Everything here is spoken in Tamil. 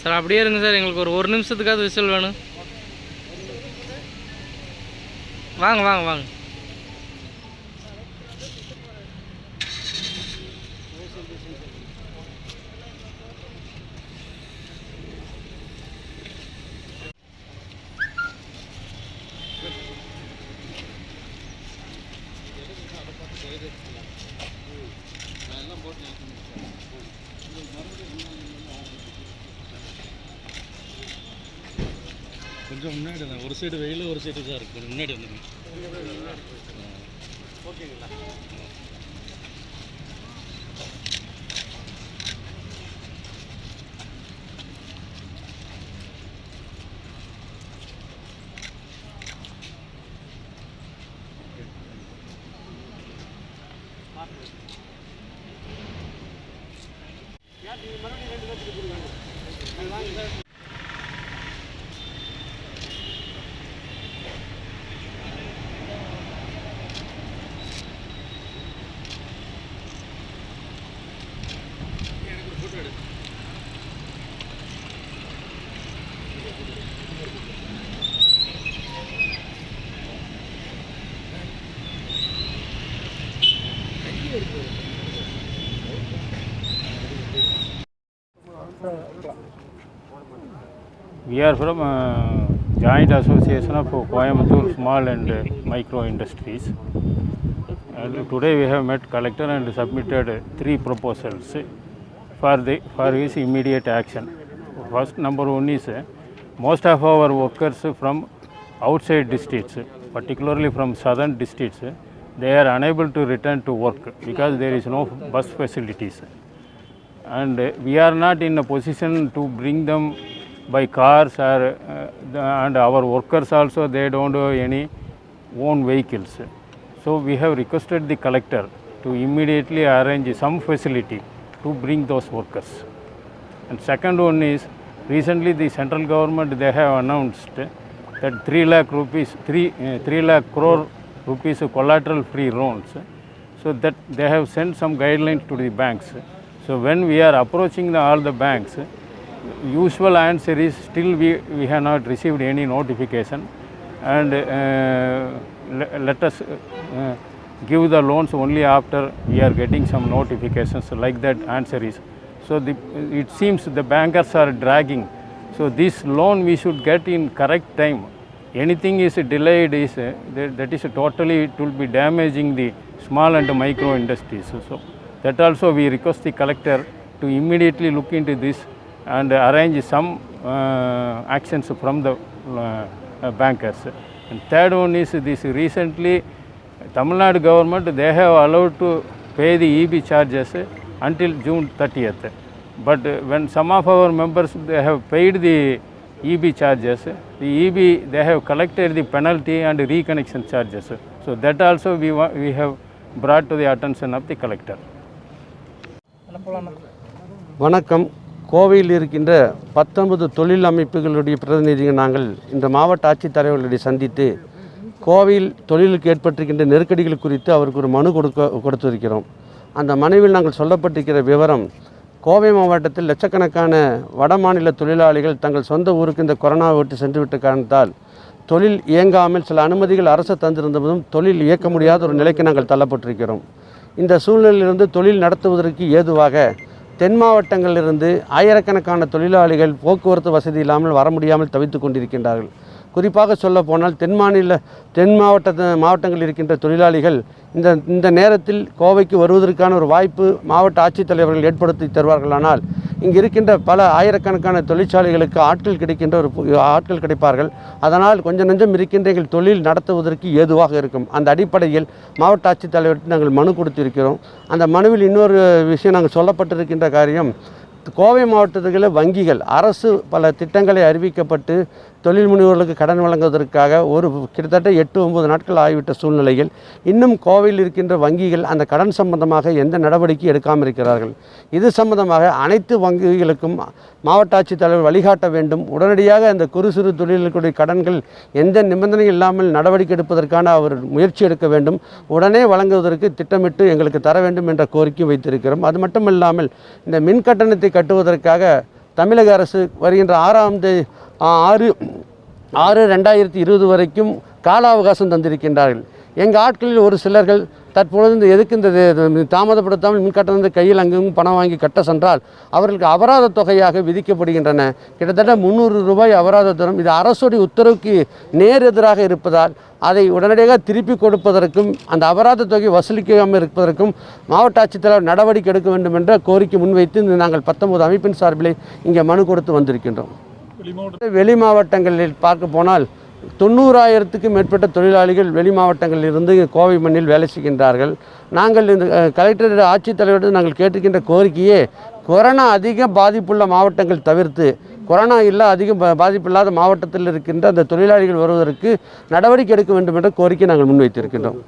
சார் அப்படியே இருங்க சார் எங்களுக்கு ஒரு ஒரு நிமிஷத்துக்காவது விசில் வேணும். வாங்க வாங்க வாங்க. கொஞ்சம் முன்னாடி தான். ஒரு சைடு வெயில் ஒரு சைடு தான் இருக்கு. ரெண்டு முன்னாடி வந்துருங்க. We are from uh, Joint Association of Coimbatore Small and uh, Micro Industries. And today we have met collector and submitted three proposals for the for his immediate action. First number one is uh, most of our workers from outside districts, particularly from southern districts, they are unable to return to work because there is no bus facilities. And uh, we are not in a position to bring them by cars or uh, and our workers also they don't have any own vehicles. So we have requested the collector to immediately arrange some facility to bring those workers. And second one is recently the central government they have announced that 3 lakh rupees 3 uh, 3 lakh crore rupees collateral free loans. So that they have sent some guidelines to the banks. So when we are approaching the, all the banks usual answer is still we, we have not received any notification. And uh, le- let us uh, give the loans only after we are getting some notifications. Like that answer is. So the, it seems the bankers are dragging. So this loan we should get in correct time anything is delayed is uh, that, that is totally it will be damaging the small and micro industries so that also we request the collector to immediately look into this and arrange some uh, actions from the uh, uh, bankers. And third one is this recently Tamil Nadu government they have allowed to pay the EB charges until June 30th. But when some of our members they have paid the EB charges, the EB they have collected the penalty and reconnection charges. So that also we, we have brought to the attention of the collector. வணக்கம் கோவையில் இருக்கின்ற பத்தொன்பது தொழில் அமைப்புகளுடைய பிரதிநிதிகள் நாங்கள் இந்த மாவட்ட ஆட்சித்தலைவர்களை சந்தித்து கோவையில் தொழிலுக்கு ஏற்பட்டிருக்கின்ற நெருக்கடிகள் குறித்து அவருக்கு ஒரு மனு கொடுக்க கொடுத்திருக்கிறோம் அந்த மனுவில் நாங்கள் சொல்லப்பட்டிருக்கிற விவரம் கோவை மாவட்டத்தில் லட்சக்கணக்கான வடமாநில தொழிலாளிகள் தங்கள் சொந்த ஊருக்கு இந்த கொரோனா விட்டு சென்றுவிட்டு காரணத்தால் தொழில் இயங்காமல் சில அனுமதிகள் அரசு தந்திருந்தபோதும் தொழில் இயக்க முடியாத ஒரு நிலைக்கு நாங்கள் தள்ளப்பட்டிருக்கிறோம். இந்த சூழ்நிலையிலிருந்து தொழில் நடத்துவதற்கு ஏதுவாக தென் மாவட்டங்களிலிருந்து ஆயிரக்கணக்கான தொழிலாளிகள் போக்குவரத்து வசதி இல்லாமல் வர முடியாமல் தவித்துக் கொண்டிருக்கின்றார்கள். குறிப்பாக சொல்ல போனால் தென் மாநில தென் மாவட்ட மாவட்டங்களில் இருக்கின்ற தொழிலாளிகள் இந்த இந்த நேரத்தில் கோவைக்கு வருவதற்கான ஒரு வாய்ப்பு மாவட்ட ஆட்சித்தலைவர்கள் ஏற்படுத்தி தருவார்களானால் இங்கு இருக்கின்ற பல ஆயிரக்கணக்கான தொழிற்சாலைகளுக்கு ஆட்கள் கிடைக்கின்ற ஒரு ஆட்கள் கிடைப்பார்கள். அதனால் கொஞ்சம் நெஞ்சம் இருக்கின்ற எங்கள் தொழில் நடத்துவதற்கு ஏதுவாக இருக்கும். அந்த அடிப்படையில் மாவட்ட ஆட்சித்தலைவர்கிட்ட நாங்கள் மனு கொடுத்திருக்கிறோம். அந்த மனுவில் இன்னொரு விஷயம் நாங்கள் சொல்லப்பட்டிருக்கின்ற காரியம் கோவை மாவட்டத்தில் வங்கிகள் அரசு பல திட்டங்களை அறிவிக்கப்பட்டு தொழில் முனைவோர்களுக்கு கடன் வழங்குவதற்காக ஒரு கிட்டத்தட்ட எட்டு ஒன்பது நாட்கள் ஆகிவிட்ட சூழ்நிலையில் இன்னும் கோவையில் இருக்கின்ற வங்கிகள் அந்த கடன் சம்பந்தமாக எந்த நடவடிக்கை எடுக்காமல் இருக்கிறார்கள். இது சம்பந்தமாக அனைத்து வங்கிகளுக்கும் மாவட்ட ஆட்சித்தலைவர் வழிகாட்ட வேண்டும். உடனடியாக அந்த குறு சிறு தொழில்களுடைய கடன்கள் எந்த நிபந்தனை இல்லாமல் நடவடிக்கை எடுப்பதற்கான அவர் முயற்சி எடுக்க வேண்டும். உடனே வழங்குவதற்கு திட்டமிட்டு எங்களுக்கு தர வேண்டும் என்ற கோரிக்கை வைத்திருக்கிறோம். அது மட்டும் இல்லாமல் இந்த மின் கட்டணத்தை கட்டுவதற்காக தமிழக அரசு வருகின்ற ஆறாம் தேதி ஆறு ஆறு ரெண்டாயிரத்தி இருபது வரைக்கும் கால அவகாசம் தந்திருக்கின்றார்கள். எங்கள் ஆட்களில் ஒரு சிலர்கள் தற்பொழுது இந்த எதுக்கு இந்த தாமதப்படுத்தாமல் மின் கட்டணத்தை கையில் அங்கங்கும் பணம் வாங்கி கட்ட சென்றால் அவர்களுக்கு அபராத தொகையாக விதிக்கப்படுகின்றன. கிட்டத்தட்ட முந்நூறு ரூபாய் அபராத தரும் இது அரசுடைய உத்தரவுக்கு நேர் எதிராக இருப்பதால் அதை உடனடியாக திருப்பி கொடுப்பதற்கும் அந்த அபராத தொகை வசூலிக்காமல் இருப்பதற்கும் மாவட்ட ஆட்சித்தலைவர் நடவடிக்கை எடுக்க வேண்டும் என்ற கோரிக்கை முன்வைத்து நாங்கள் பத்தொன்பது அமைப்பின் சார்பில் இங்கே மனு கொடுத்து வந்திருக்கின்றோம். வெளி மாவட்டங்களில் பார்க்க போனால் தொண்ணூறாயிரத்துக்கும் மேற்பட்ட தொழிலாளிகள் வெளி மாவட்டங்களில் இருந்து கோவை மண்ணில் வேலை செய்கின்றார்கள். நாங்கள் இந்த கலெக்டர் ஆட்சித்தலைவரிடம் நாங்கள் கேட்டுக்கின்ற கோரிக்கையே கொரோனா அதிக பாதிப்புள்ள மாவட்டங்கள் தவிர்த்து கொரோனா இல்லை அதிகம் பாதிப்பில்லாத மாவட்டத்தில் இருக்கின்ற அந்த தொழிலாளிகள் வருவதற்கு நடவடிக்கை எடுக்க வேண்டும் என்ற கோரிக்கை நாங்கள் முன்வைத்திருக்கின்றோம்.